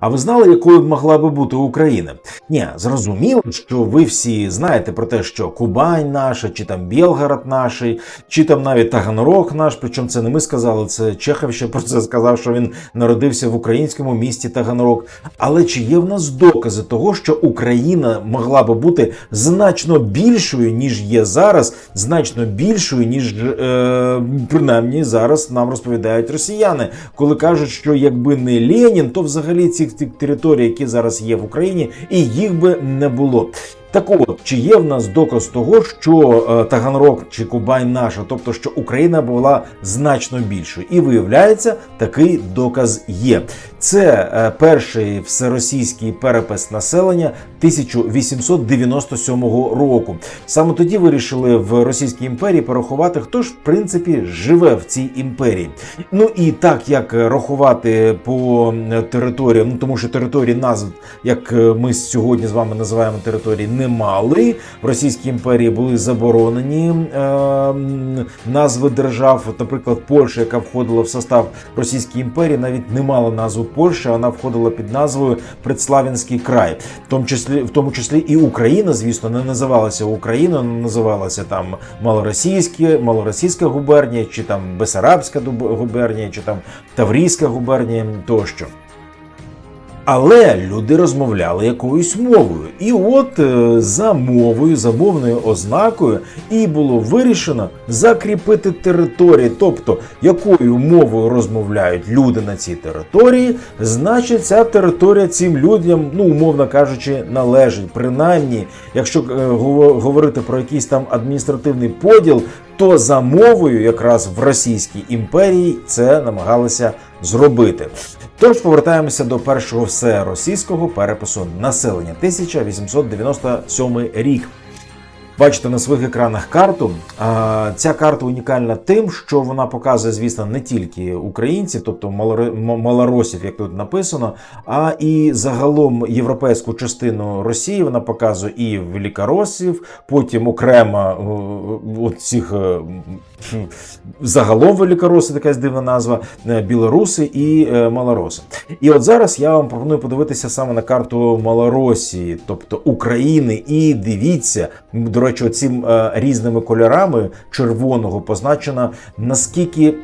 А ви знали, якою могла би бути Україна? Ні, зрозуміло, що ви всі знаєте про те, що Кубань наша, чи там Білгород наш, чи там навіть Таганрог наш. Причому це не ми сказали, це Чехов ще про це сказав, що він народився в українському місті Таганрог. Але чи є в нас докази того, що Україна могла би бути значно більшою, ніж є зараз, значно більшою, ніж е, принаймні зараз нам розповідають росіяни, коли кажуть, що якби не Ленін, то взагалі ці цих території, які зараз є в Україні, і їх би не було. Так от, чи є в нас доказ того, що е, Таганрог чи Кубань наша, тобто що Україна була значно більшою, і виявляється, такий доказ є. Це е, перший всеросійський перепис населення 1897 року. Саме тоді вирішили в Російській імперії порахувати, хто ж в принципі живе в цій імперії. Ну і так як рахувати по територіям, ну тому що території назв, як е, ми сьогодні з вами називаємо території, не мали. В Російській імперії були заборонені е, назви держав. От, наприклад, Польща, яка входила в состав Російської імперії, навіть не мала назву Польща, вона входила під назвою Предславянський край. В тому числі, в тому числі і Україна, звісно, не називалася Україна, не називалася там Малоросійське, Малоросійська губернія, чи там Бесарабська губернія, чи там Таврійська губернія тощо. Але люди розмовляли якоюсь мовою, і от е, за мовою, за мовною ознакою, і було вирішено закріпити території. Тобто, якою мовою розмовляють люди на цій території, значить, ця територія цим людям, ну умовно кажучи, належить. Принаймні, якщо е, говорити про якийсь там адміністративний поділ, то за мовою, якраз в Російській імперії, це намагалися зробити. Тож повертаємося до першого всеросійського перепису населення 1897 рік. Бачите на своїх екранах карту. Ця карта унікальна тим, що вона показує, звісно, не тільки українців, тобто малоро- малоросів, як тут написано, а і загалом європейську частину Росії вона показує і великоросів, потім окремо е, от е, загалом великороси, така дивна назва, е, білоруси і малороси. І от зараз я вам пропоную подивитися саме на карту Малоросії, тобто України, і дивіться, до речі, цим різними кольорами червоного позначено, наскільки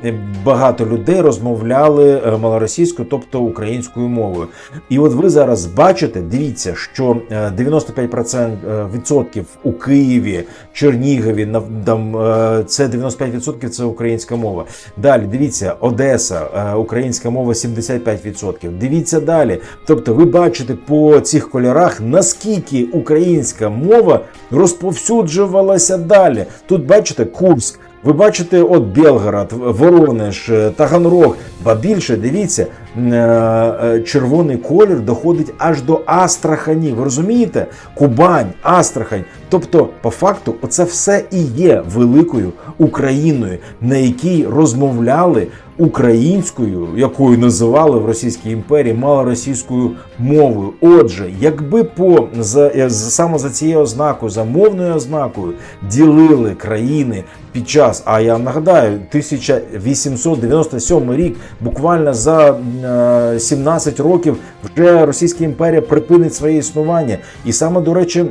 багато людей розмовляли е, малоросійською, тобто українською мовою. І от ви зараз бачите, дивіться, що е, 95% е, відсотків у Києві, Чернігові, там е, це 95% це українська мова. Далі дивіться, Одеса, е, українська мова 75%. Дивіться далі. Тобто, ви бачите по цих кольорах, наскільки українська мова розповсюджувалася далі. Тут бачите Курськ. Ви бачите, от Белгород, Воронеж, Таганрог, ба більше дивіться, червоний колір доходить аж до Астрахані. Ви розумієте? Кубань, Астрахань. Тобто, по факту, оце все і є великою Україною, на якій розмовляли українською, якою називали в Російській імперії малоросійською мовою. Отже, якби по за е, саме за цією ознакою, за мовною ознакою ділили країни під час, а я нагадаю, 1897 рік, буквально за е, 17 років, вже Російська імперія припинить своє існування. І саме до речі.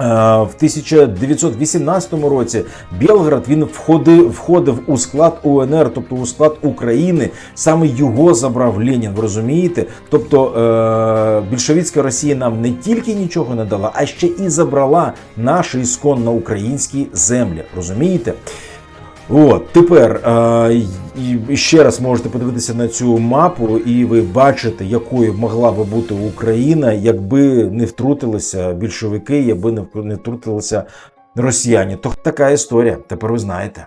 Е, В 1918 році Білград він входив, входив у склад УНР, тобто у склад України. Саме його забрав Ленін, ви розумієте? Тобто е, більшовицька Росія нам не тільки нічого не дала, а ще і забрала наші ісконно українські землі. Розумієте? От тепер е, і ще раз можете подивитися на цю мапу, і ви бачите, якою могла би бути Україна, якби не втрутилися більшовики, якби не втрутилися росіяни. То така історія. Тепер ви знаєте.